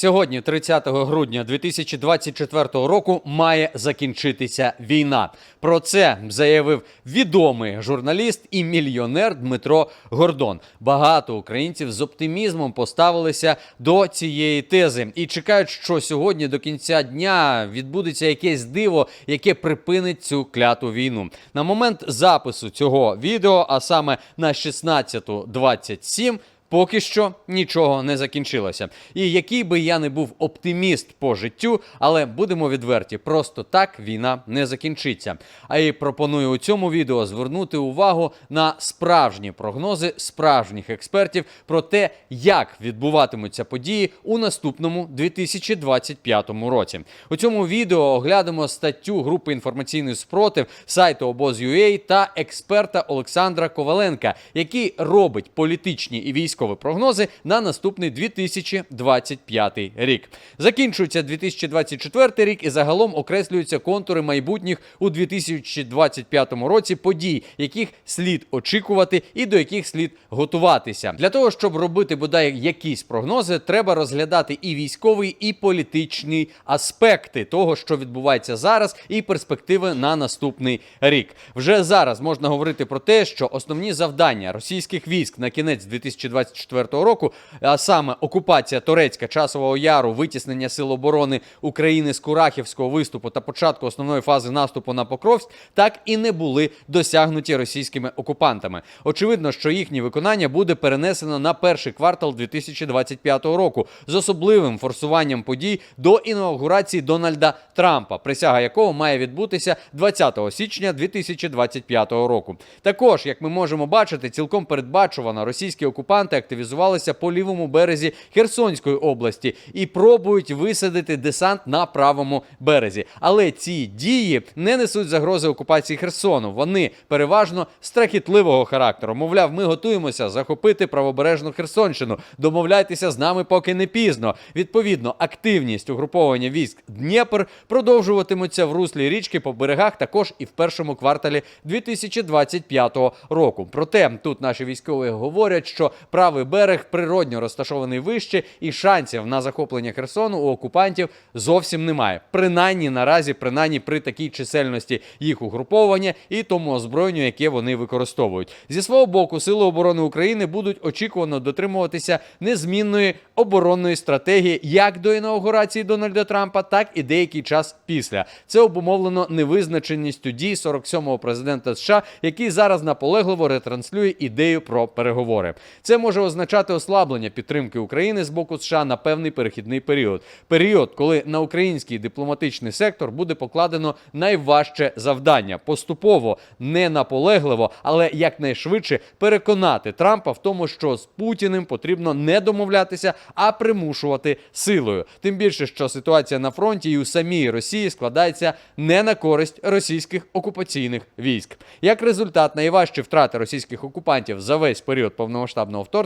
Сьогодні, 30 грудня 2024 року, має закінчитися війна. Про це заявив відомий журналіст і мільйонер Дмитро Гордон. Багато українців з оптимізмом поставилися до цієї тези і чекають, що сьогодні до кінця дня відбудеться якесь диво, яке припинить цю кляту війну. На момент запису цього відео, а саме на 16.27, Поки що нічого не закінчилося. І який би я не був оптиміст по життю, але будемо відверті, просто так війна не закінчиться. А і пропоную у цьому відео звернути увагу на справжні прогнози справжніх експертів про те, як відбуватимуться події у наступному 2025 році. У цьому відео оглянемо статтю групи інформаційний спротив сайту обоз.ua та експерта Олександра Коваленка, який робить політичні і військові прогнози на наступний 2025 рік. Закінчується 2024 рік і загалом окреслюються контури майбутніх у 2025 році подій, яких слід очікувати і до яких слід готуватися. Для того щоб робити бодай якісь прогнози, треба розглядати і військовий, і політичний аспекти того, що відбувається зараз, і перспективи на наступний рік. Вже зараз можна говорити про те, що основні завдання російських військ на кінець 2024 року, а саме окупація Торецька, Часового Яру, витіснення сил оборони України з Курахівського виступу та початку основної фази наступу на Покровськ, так і не були досягнуті російськими окупантами. Очевидно, що їхнє виконання буде перенесено на перший квартал 2025 року з особливим форсуванням подій до інаугурації Дональда Трампа, присяга якого має відбутися 20 січня 2025 року. Також, як ми можемо бачити, цілком передбачувано російські окупанти активізувалися по лівому березі Херсонської області і пробують висадити десант на правому березі. Але ці дії не несуть загрози окупації Херсону. Вони переважно страхітливого характеру. Мовляв, ми готуємося захопити правобережну Херсонщину. Домовляйтеся з нами, поки не пізно. Відповідно, активність угруповання військ Дніпр продовжуватимуться в руслі річки по берегах також і в першому кварталі 2025 року. Проте тут наші військові говорять, що правий берег природньо розташований вище, і шансів на захоплення Херсону у окупантів зовсім немає. Принаймні наразі, принаймні при такій чисельності їх угруповання і тому озброєнню, яке вони використовують. Зі свого боку, сили оборони України будуть очікувано дотримуватися незмінної оборонної стратегії як до інаугурації Дональда Трампа, так і деякий час після. Це обумовлено невизначеністю дій 47-го президента США, який зараз наполегливо ретранслює ідею про переговори. Це може означати ослаблення підтримки України з боку США на певний перехідний період. Період, коли на український дипломатичний сектор буде покладено найважче завдання поступово, не наполегливо, але якнайшвидше переконати Трампа в тому, що з Путіним потрібно не домовлятися, а примушувати силою. Тим більше, що ситуація на фронті і у самій Росії складається не на користь російських окупаційних військ. Як результат, найважчі втрати російських окупантів за весь період повномасштабного вторгнення,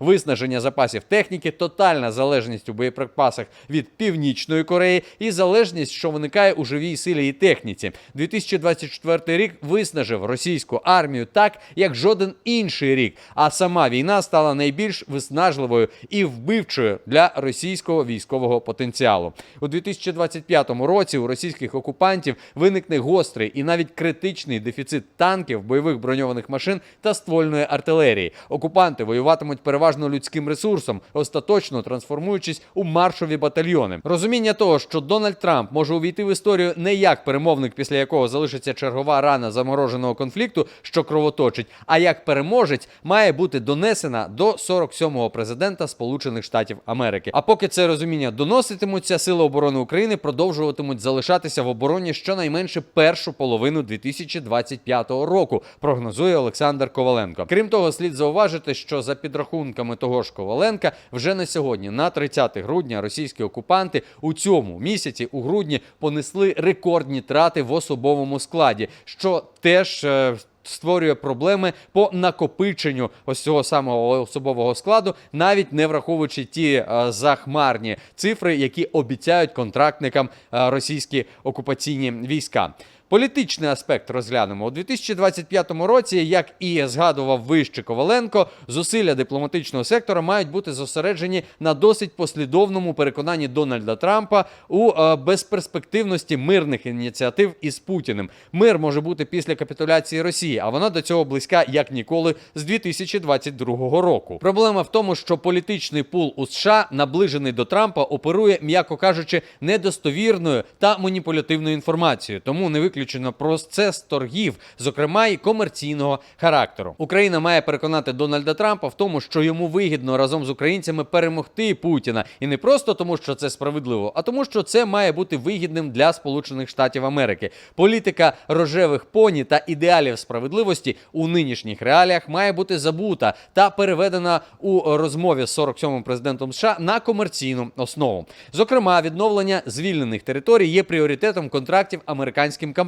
виснаження запасів техніки, тотальна залежність у боєприпасах від північної Кореї і залежність, що виникає у живій силі і техніці. 2024 рік виснажив російську армію так, як жоден інший рік. А сама війна стала найбільш виснажливою і вбивчою для російського військового потенціалу. У 2025 році у російських окупантів виникне гострий і навіть критичний дефіцит танків, бойових броньованих машин та ствольної артилерії. Окупанти воюватимуть переважно людським ресурсом, остаточно трансформуючись у маршові батальйони. Розуміння того, що Дональд Трамп може увійти в історію не як перемовник, після якого залишиться чергова рана замороженого конфлікту, що кровоточить, а як переможець, має бути донесена до 47-го президента Сполучених Штатів Америки. А поки це розуміння доноситимуться, сили оборони України продовжуватимуть залишатися в обороні щонайменше першу половину 2025 року. Прогнозує Олександр Коваленко. Крім того, слід зауважити, що за підрахунками того ж Коваленка, вже на сьогодні, на 30 грудня, російські окупанти у цьому місяці, у грудні, понесли рекордні трати в особовому складі, що теж. е, Створює проблеми по накопиченню ось цього самого особового складу, навіть не враховуючи ті е, захмарні цифри, які обіцяють контрактникам е, російські окупаційні війська. Політичний аспект розглянемо у 2025 році, як і згадував вище Коваленко, зусилля дипломатичного сектора мають бути зосереджені на досить послідовному переконанні Дональда Трампа у е, безперспективності мирних ініціатив із Путіним. Мир може бути після капітуляції Росії, а вона до цього близька як ніколи з 2022 року. Проблема в тому, що політичний пул у США, наближений до Трампа, оперує, м'яко кажучи, недостовірною та маніпулятивною інформацією. Тому не виключено процес торгів, зокрема і комерційного характеру. Україна має переконати Дональда Трампа в тому, що йому вигідно разом з українцями перемогти Путіна, і не просто тому, що це справедливо, а тому, що це має бути вигідним для Сполучених Штатів Америки. Політика рожевих поні та ідеалів справедливості у нинішніх реаліях має бути забута та переведена у розмові з 47-м президентом США на комерційну основу. Зокрема, відновлення звільнених територій є пріоритетом контрактів американським компаніям.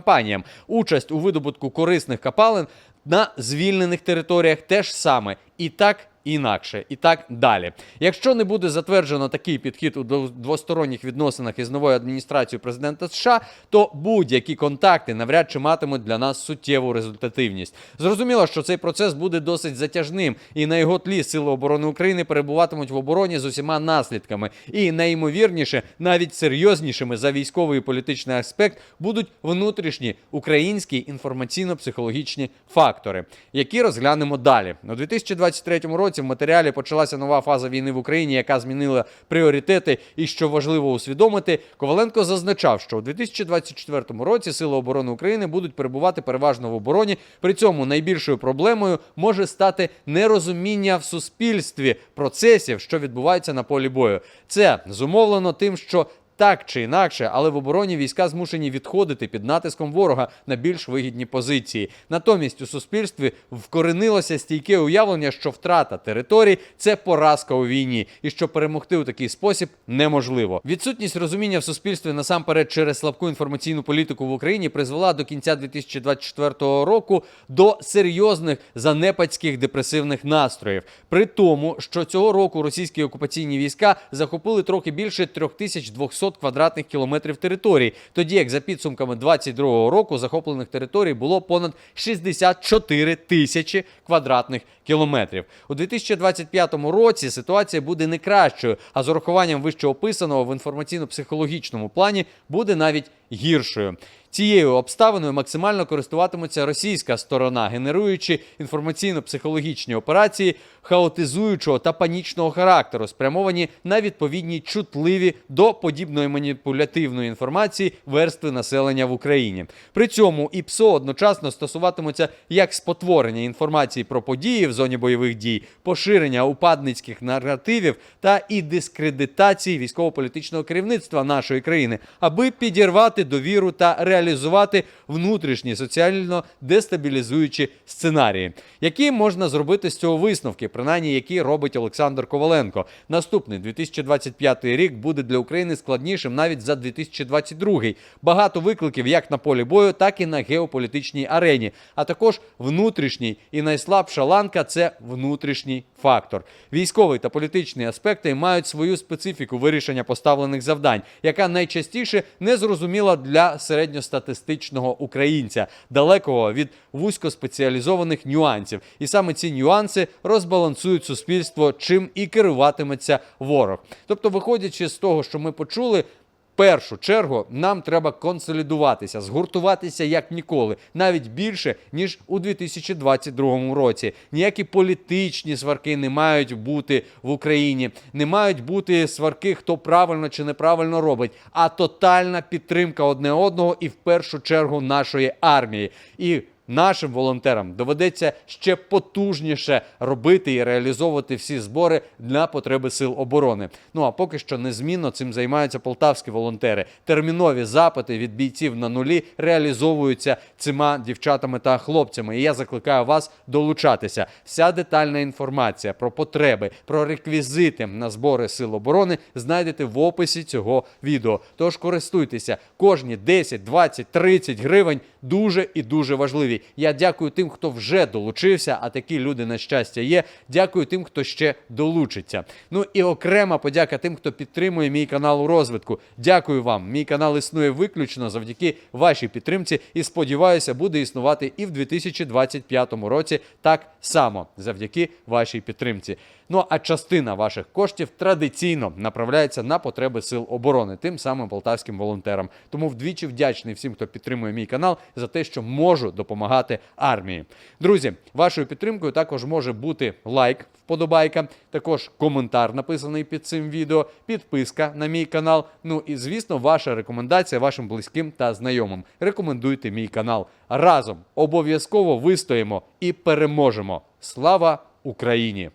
Участь у видобутку корисних капалин на звільнених територіях теж саме і так. Інакше і так далі. Якщо не буде затверджено такий підхід у дво- двосторонніх відносинах із новою адміністрацією президента США, то будь-які контакти навряд чи матимуть для нас суттєву результативність. Зрозуміло, що цей процес буде досить затяжним, і на його тлі Сили оборони України перебуватимуть в обороні з усіма наслідками. І найімовірніше, навіть серйознішими за військовий і політичний аспект будуть внутрішні українські інформаційно-психологічні фактори, які розглянемо далі. У 2023 році в матеріалі почалася нова фаза війни в Україні, яка змінила пріоритети. І що важливо усвідомити, Коваленко зазначав, що у 2024 році Сили оборони України будуть перебувати переважно в обороні. При цьому найбільшою проблемою може стати нерозуміння в суспільстві процесів, що відбуваються на полі бою. Це зумовлено тим, що так чи інакше, але в обороні війська змушені відходити під натиском ворога на більш вигідні позиції. Натомість у суспільстві вкоренилося стійке уявлення, що втрата територій це поразка у війні, і що перемогти у такий спосіб неможливо. Відсутність розуміння в суспільстві насамперед через слабку інформаційну політику в Україні призвела до кінця 2024 року до серйозних занепадських депресивних настроїв. При тому, що цього року російські окупаційні війська захопили трохи більше 3200 квадратних кілометрів території, тоді як за підсумками 2022 року захоплених територій було понад 64 тисячі квадратних кілометрів. У 2025 році ситуація буде не кращою, а з урахуванням вище описаного в інформаційно-психологічному плані буде навіть гіршою. Цією обставиною максимально користуватиметься російська сторона, генеруючи інформаційно-психологічні операції хаотизуючого та панічного характеру, спрямовані на відповідні чутливі до подібної маніпулятивної інформації верстви населення в Україні. При цьому і ПСО одночасно стосуватимуться як спотворення інформації про події в зоні бойових дій, поширення упадницьких наративів та і дискредитації військово-політичного керівництва нашої країни, аби підірвати довіру та реалізувати внутрішні соціально дестабілізуючі сценарії, які можна зробити з цього висновки, принаймні які робить Олександр Коваленко. Наступний 2025 рік буде для України складнішим навіть за 2022. Багато викликів як на полі бою, так і на геополітичній арені, а також внутрішній і найслабша ланка це внутрішній фактор. Військовий та політичний аспекти мають свою специфіку вирішення поставлених завдань, яка найчастіше не зрозуміла для середньостатистичного українця, далекого від вузькоспеціалізованих нюансів. І саме ці нюанси розбалансують суспільство, чим і керуватиметься ворог. Тобто, виходячи з того, що ми почули. Першу чергу нам треба консолідуватися, згуртуватися як ніколи, навіть більше ніж у 2022 році. Ніякі політичні сварки не мають бути в Україні, не мають бути сварки, хто правильно чи неправильно робить, а тотальна підтримка одне одного і в першу чергу нашої армії. І Нашим волонтерам доведеться ще потужніше робити і реалізовувати всі збори для потреби сил оборони. Ну а поки що незмінно цим займаються полтавські волонтери. Термінові запити від бійців на нулі реалізовуються цими дівчатами та хлопцями. І я закликаю вас долучатися. Вся детальна інформація про потреби, про реквізити на збори сил оборони знайдете в описі цього відео. Тож користуйтеся кожні 10, 20, 30 гривень дуже і дуже важливі. Я дякую тим, хто вже долучився, а такі люди на щастя є. Дякую тим, хто ще долучиться. Ну і окрема подяка тим, хто підтримує мій канал у розвитку. Дякую вам. Мій канал існує виключно завдяки вашій підтримці і сподіваюся, буде існувати і в 2025 році так само завдяки вашій підтримці. Ну а частина ваших коштів традиційно направляється на потреби сил оборони, тим самим полтавським волонтерам. Тому вдвічі вдячний всім, хто підтримує мій канал, за те, що можу допомагати армії. Друзі, вашою підтримкою також може бути лайк, вподобайка, також коментар, написаний під цим відео, підписка на мій канал. Ну і звісно, ваша рекомендація вашим близьким та знайомим. Рекомендуйте мій канал. Разом обов'язково вистоїмо і переможемо. Слава Україні!